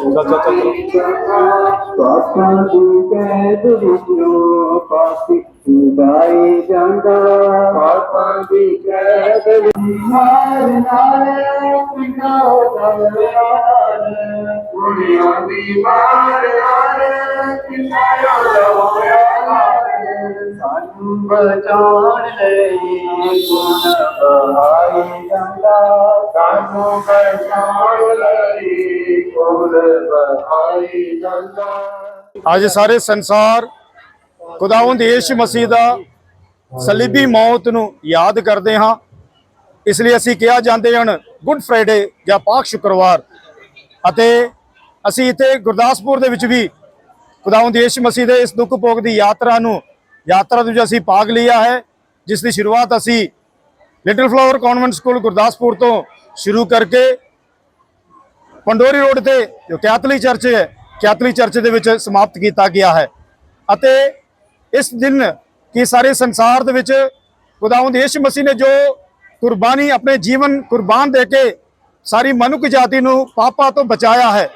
ਚੱਲ ਚੱਲ ਚੱਲ ਚਲੋ ਪਾਪਾਂ ਦੀ ਕੈਦ ਵਿੱਚੋਂ ਪਾਪੀ ਛੁਡਾਏ ਜਾਂਦਾ। ਪਾਪਾਂ ਦੀ ਕੈਦ ਵਿੱਚ ਮਾਰ ਨਾਲੇ ਪਿੰਡਾ ਦਰਿਆਰ ਕੁੜੀਆਂ ਦੀ ਮਾਰ ਨਾਲੇ ਪਿੰਡਾ ਦਰਿਆਰ ਸਾਨੂੰ ਬਚਾਉਣ ਲਈ ਗੁਣ ਬਹਾਈ ਜਾਂਦਾ। ਸਾਨੂੰ ਬਚਾਉਣ ਲਈ ਗੁਣ ਬਹਾਈ ਜਾਂਦਾ। ਅੱਜ ਸਾਰੇ ਸੰਸਾਰ ਖੁਦਾਵੰਦ ਯਿਸੂ ਮਸੀਹ ਦਾ ਸਲੀਬੀ ਮੌਤ ਨੂੰ ਯਾਦ ਕਰਦੇ ਹਾਂ। ਇਸ ਲਈ ਅਸੀਂ ਕਿਹਾ ਜਾਂਦੇ ਹਨ, ਗੁੱਡ ਫਰਾਈਡੇ ਜਾਂ ਪਾਕ ਸ਼ੁੱਕਰਵਾਰ। ਅਤੇ ਅਸੀਂ ਇੱਥੇ ਗੁਰਦਾਸਪੁਰ ਦੇ ਵਿੱਚ ਵੀ ਖੁਦਾਵੰਦ ਯਿਸੂ ਮਸੀਹ ਦੇ ਇਸ ਦੁੱਖ ਭੋਗ ਦੀ ਯਾਤਰਾ ਨੂੰ ਯਾਤਰਾ ਵਿੱਚ ਅਸੀਂ ਭਾਗ ਲਿਆ ਹੈ, ਜਿਸ ਦੀ ਸ਼ੁਰੂਆਤ ਅਸੀਂ little flower convent school Gurdaspur ਤੋਂ ਸ਼ੁਰੂ ਕਰਕੇ ਪੰਡੋਰੀ ਰੋਡ ਤੇ, ਜੋ ਕੈਥਲੀ ਚਰਚ ਹੈ, ਕੈਥਲੀ ਚਰਚ ਦੇ ਵਿੱਚ ਸਮਾਪਤ ਕੀਤਾ ਗਿਆ ਹੈ। ਅਤੇ ਇਸ ਦਿਨ ਕਿ ਸਾਰੇ ਸੰਸਾਰ ਦੇ ਵਿੱਚ ਖੁਦਾਵੰਦ ਯਿਸੂ ਮਸੀਹ ਨੇ ਜੋ ਕੁਰਬਾਨੀ, ਆਪਣੇ ਜੀਵਨ ਕੁਰਬਾਨ ਦੇ ਕੇ ਸਾਰੀ ਮਨੁੱਖ ਜਾਤੀ ਨੂੰ ਪਾਪਾਂ ਤੋਂ ਬਚਾਇਆ ਹੈ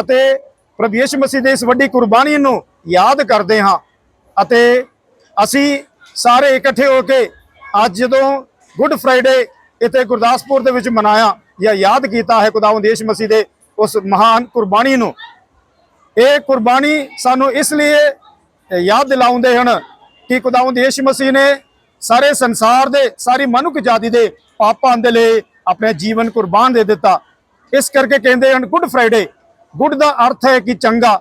ਅਤੇ ਪ੍ਰਭੂ ਯਿਸੂ ਮਸੀਹ ਦੇ ਇਸ ਵੱਡੀ ਕੁਰਬਾਨੀ ਨੂੰ ਯਾਦ ਕਰਦੇ ਹਾਂ। ਅਤੇ ਅਸੀਂ ਸਾਰੇ ਇਕੱਠੇ ਹੋ ਕੇ ਅੱਜ ਜਦੋਂ ਗੁੱਡ ਫਰਾਈਡੇ ਇੱਥੇ ਗੁਰਦਾਸਪੁਰ ਦੇ ਵਿੱਚ ਮਨਾਇਆ ਜਾਂ ਯਾਦ ਕੀਤਾ ਹੈ ਖੁਦਾਵੰਦ ਯਿਸੂ ਮਸੀਹ ਦੇ ਉਸ ਮਹਾਨ ਕੁਰਬਾਨੀ ਨੂੰ, ਇਹ ਕੁਰਬਾਨੀ ਸਾਨੂੰ ਇਸ ਲਈ ਯਾਦ ਦਿਲਾਉਂਦੇ ਹਨ ਕਿ ਖੁਦਾਵੰਦ ਯਿਸੂ ਮਸੀਹ ਨੇ ਸਾਰੇ ਸੰਸਾਰ ਦੇ, ਸਾਰੀ ਮਨੁੱਖ ਜਾਤੀ ਦੇ ਪਾਪਾਂ ਦੇ ਲਈ ਆਪਣੇ ਜੀਵਨ ਕੁਰਬਾਨ ਦੇ ਦਿੱਤਾ। ਇਸ ਕਰਕੇ ਕਹਿੰਦੇ ਹਨ, ਗੁੱਡ ਫਰਾਈਡੇ, ਗੁੱਡ ਦਾ ਅਰਥ ਹੈ ਕਿ ਚੰਗਾ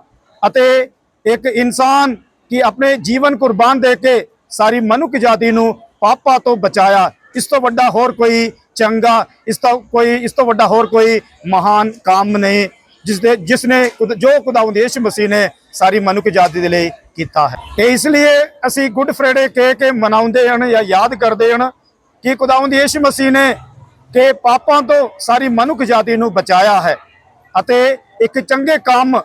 ਅਤੇ ਇੱਕ ਇਨਸਾਨ ਕਿ ਆਪਣੇ ਜੀਵਨ ਕੁਰਬਾਨ ਦੇ ਕੇ ਸਾਰੀ ਮਨੁੱਖ ਜਾਤੀ ਨੂੰ ਪਾਪਾਂ ਤੋਂ ਬਚਾਇਆ। ਇਸ ਤੋਂ ਵੱਡਾ ਹੋਰ ਕੋਈ ਚੰਗਾ, ਇਸ ਤੋਂ ਕੋਈ, ਇਸ ਤੋਂ ਵੱਡਾ ਹੋਰ ਕੋਈ ਮਹਾਨ ਕੰਮ ਨਹੀਂ ਜਿਸ ਦੇ ਜਿਸ ਨੇ ਖੁਦ- ਜੋ ਖੁਦਾਵੰਦ ਯਿਸੂ ਮਸੀਹ ਨੇ ਸਾਰੀ ਮਨੁੱਖ ਜਾਤੀ ਦੇ ਲਈ ਕੀਤਾ ਹੈ। ਇਹ ਇਸ ਲਈ ਅਸੀਂ ਗੁੱਡ ਫਰਾਈਡੇ ਕਹਿ ਕੇ ਮਨਾਉਂਦੇ ਹਨ ਜਾਂ ਯਾਦ ਕਰਦੇ ਹਨ ਕਿ ਖੁਦਾਵੰਦ ਯਿਸੂ ਮਸੀਹ ਨੇ ਕਿ ਪਾਪਾਂ ਤੋਂ ਸਾਰੀ ਮਨੁੱਖ ਜਾਤੀ ਨੂੰ ਬਚਾਇਆ ਹੈ ਅਤੇ ਇੱਕ ਚੰਗੇ ਕੰਮ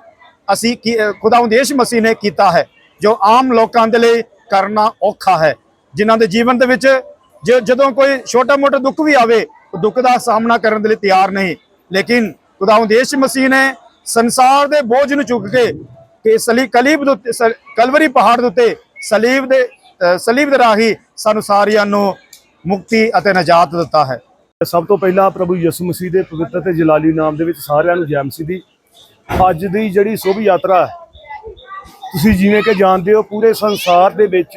ਅਸੀਂ ਕੀ- ਅਹ ਖੁਦਾਵੰਦ ਯਿਸੂ ਮਸੀਹ ਨੇ ਕੀਤਾ ਹੈ। ਜੋ ਆਮ ਲੋਕਾਂ ਦੇ ਲਈ ਕਰਨਾ ਔਖਾ ਹੈ ਜਿਨ੍ਹਾਂ ਦੇ ਜੀਵਨ ਦੇ ਵਿੱਚ ਜਦੋਂ ਕੋਈ ਛੋਟਾ ਮੋਟਾ ਦੁੱਖ ਵੀ ਆਵੇ ਉਹ ਦੁੱਖ ਦਾ ਸਾਹਮਣਾ ਕਰਨ ਦੇ ਲਈ ਤਿਆਰ ਨਹੀਂ। ਲੇਕਿਨ ਖੁਦਾਵੰਦ ਯਿਸੂ ਮਸੀਹ ਨੇ ਸੰਸਾਰ ਦੇ ਬੋਝ ਨੂੰ ਚੁੱਕ ਕੇ ਕਿ ਸਲੀ ਕਲੀਬ ਦੇ ਉੱਤੇ ਸ- ਕਲਵਰੀ ਪਹਾੜ ਦੇ ਉੱਤੇ ਸਲੀਬ ਦੇ ਸਲੀਬ ਦੇ ਰਾਹੀਂ ਸਾਨੂੰ ਸਾਰਿਆਂ ਨੂੰ ਮੁਕਤੀ ਅਤੇ ਨਜਾਤ ਦਿੱਤਾ ਹੈ। ਸਭ ਤੋਂ ਪਹਿਲਾਂ ਪ੍ਰਭੂ ਯਿਸੂ ਮਸੀਹ ਦੇ ਪਵਿੱਤਰ ਤੇ ਜਲਾਲੀ ਨਾਮ ਦੇ ਵਿੱਚ ਸਾਰਿਆਂ ਨੂੰ ਜੈ ਮਸੀਹ ਦੀ ਅੱਜ ਦੀ ਜਿਹੜੀ ਸ਼ੁਭ ਯਾਤਰਾ ਹੈ, ਤੁਸੀਂ ਜਿਵੇਂ ਕਿ ਜਾਣਦੇ ਹੋ, ਪੂਰੇ ਸੰਸਾਰ ਦੇ ਵਿੱਚ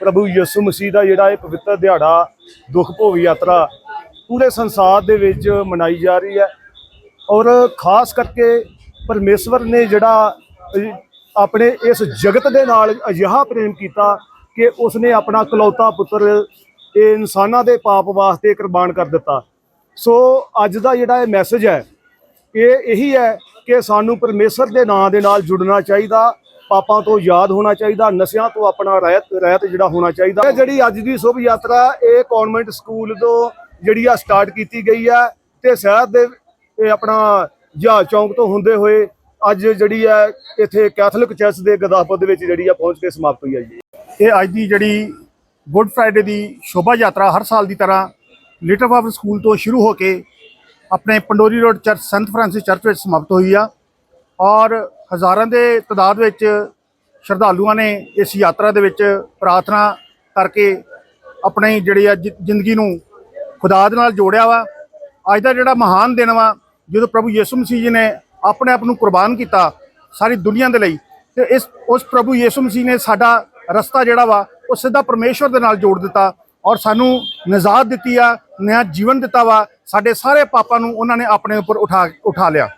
ਪ੍ਰਭੂ ਯਿਸੂ ਮਸੀਹ ਦਾ ਜਿਹੜਾ ਇਹ ਪਵਿੱਤਰ ਦਿਹਾੜਾ, ਦੁੱਖ ਭੋਗ ਯਾਤਰਾ ਪੂਰੇ ਸੰਸਾਰ ਦੇ ਵਿੱਚ ਮਨਾਈ ਜਾ ਰਹੀ ਹੈ। ਔਰ ਖਾਸ ਕਰਕੇ ਪਰਮੇਸ਼ਵਰ ਨੇ ਜਿਹੜਾ ਆਪਣੇ ਇਸ ਜਗਤ ਦੇ ਨਾਲ ਅਜਿਹਾ ਪ੍ਰੇਮ ਕੀਤਾ ਕਿ ਉਸਨੇ ਆਪਣਾ ਕਲੌਤਾ ਪੁੱਤਰ ਇਹ ਇਨਸਾਨਾਂ ਦੇ ਪਾਪ ਵਾਸਤੇ ਕੁਰਬਾਨ ਕਰ ਦਿੱਤਾ। ਸੋ ਅੱਜ ਦਾ ਜਿਹੜਾ ਇਹ ਮੈਸੇਜ ਹੈ, ਇਹ ਇਹੀ ਹੈ ਕਿ ਸਾਨੂੰ ਪਰਮੇਸ਼ਰ ਦੇ ਨਾਂ ਦੇ ਨਾਲ ਜੁੜਨਾ ਚਾਹੀਦਾ। ਪਾਪਾਂ ਤੋਂ ਯਾਦ ਹੋਣਾ ਚਾਹੀਦਾ, ਨਸ਼ਿਆਂ ਤੋਂ ਆਪਣਾ ਰਹਿਤ ਰਹਿਤ ਜਿਹੜਾ ਹੋਣਾ ਚਾਹੀਦਾ। ਇਹ ਜਿਹੜੀ ਅੱਜ ਦੀ ਸ਼ੁਭ ਯਾਤਰਾ, ਇਹ ਕਨਵੈਂਟ ਸਕੂਲ ਤੋਂ ਜਿਹੜੀ ਆ ਸਟਾਰਟ ਕੀਤੀ ਗਈ ਹੈ ਤੇ ਸ਼ਹਿਰ ਦੇ, ਇਹ ਆਪਣਾ ਜਹਾਜ਼ ਚੌਂਕ ਤੋਂ ਹੁੰਦੇ ਹੋਏ ਅੱਜ ਜਿਹੜੀ ਹੈ ਇੱਥੇ ਕੈਥੋਲਿਕ ਚਰਚ ਦੇ ਗਦਾਫਤ ਦੇ ਵਿੱਚ ਜਿਹੜੀ ਆ ਪਹੁੰਚ ਕੇ ਸਮਾਪਤ ਹੋਈ ਹੈ ਜੀ। ਇਹ ਅੱਜ ਦੀ ਜਿਹੜੀ ਗੁੱਡ ਫਰਾਈਡੇ ਦੀ ਸ਼ੋਭਾ ਯਾਤਰਾ ਹਰ ਸਾਲ ਦੀ ਤਰ੍ਹਾਂ ਲਿਟਲ ਫਾਦਰ ਸਕੂਲ ਤੋਂ ਸ਼ੁਰੂ ਹੋ ਕੇ ਆਪਣੇ ਪੰਡੋਰੀ ਰੋਡ ਚਰਚ ਸੰਤ ਫਰਾਂਸਿਸ ਚਰਚ ਵਿੱਚ ਸਮਾਪਤ ਹੋਈ ਆ। ਔਰ ਹਜ਼ਾਰਾਂ ਦੇ ਤਦਾਦ ਵਿੱਚ ਸ਼ਰਧਾਲੂਆਂ ਨੇ ਇਸ ਯਾਤਰਾ ਦੇ ਵਿੱਚ ਪ੍ਰਾਰਥਨਾ ਕਰਕੇ ਆਪਣੀ ਜਿਹੜੀ ਆ ਜ਼ਿ- ਜ਼ਿੰਦਗੀ ਨੂੰ ਖੁਦਾ ਦੇ ਨਾਲ ਜੋੜਿਆ ਵਾ। ਅੱਜ ਦਾ ਜਿਹੜਾ ਮਹਾਨ ਦਿਨ ਵਾ, ਜਦੋਂ ਪ੍ਰਭੂ ਯਿਸੂ ਮਸੀਹ ਜੀ ਨੇ ਆਪਣੇ ਆਪ ਨੂੰ ਕੁਰਬਾਨ ਕੀਤਾ ਸਾਰੀ ਦੁਨੀਆ ਦੇ ਲਈ, ਤੇ ਇਸ, ਉਸ ਪ੍ਰਭੂ ਯਿਸੂ ਮਸੀਹ ਨੇ ਸਾਡਾ ਰਸਤਾ ਜਿਹੜਾ ਵਾ, ਉਹ ਸਿੱਧਾ ਪਰਮੇਸ਼ਵਰ ਦੇ ਨਾਲ ਜੋੜ ਦਿੱਤਾ ਔਰ ਸਾਨੂੰ ਨਿਜਾਤ ਦਿੱਤੀ ਆ, ਨਿਆ ਜੀਵਨ ਦਿੱਤਾ ਵਾ। ਸਾਡੇ ਸਾਰੇ ਪਾਪਾਂ ਨੂੰ ਉਹਨਾਂ ਨੇ ਆਪਣੇ ਉੱਪਰ ਉਠਾ ਉਠਾ ਲਿਆ।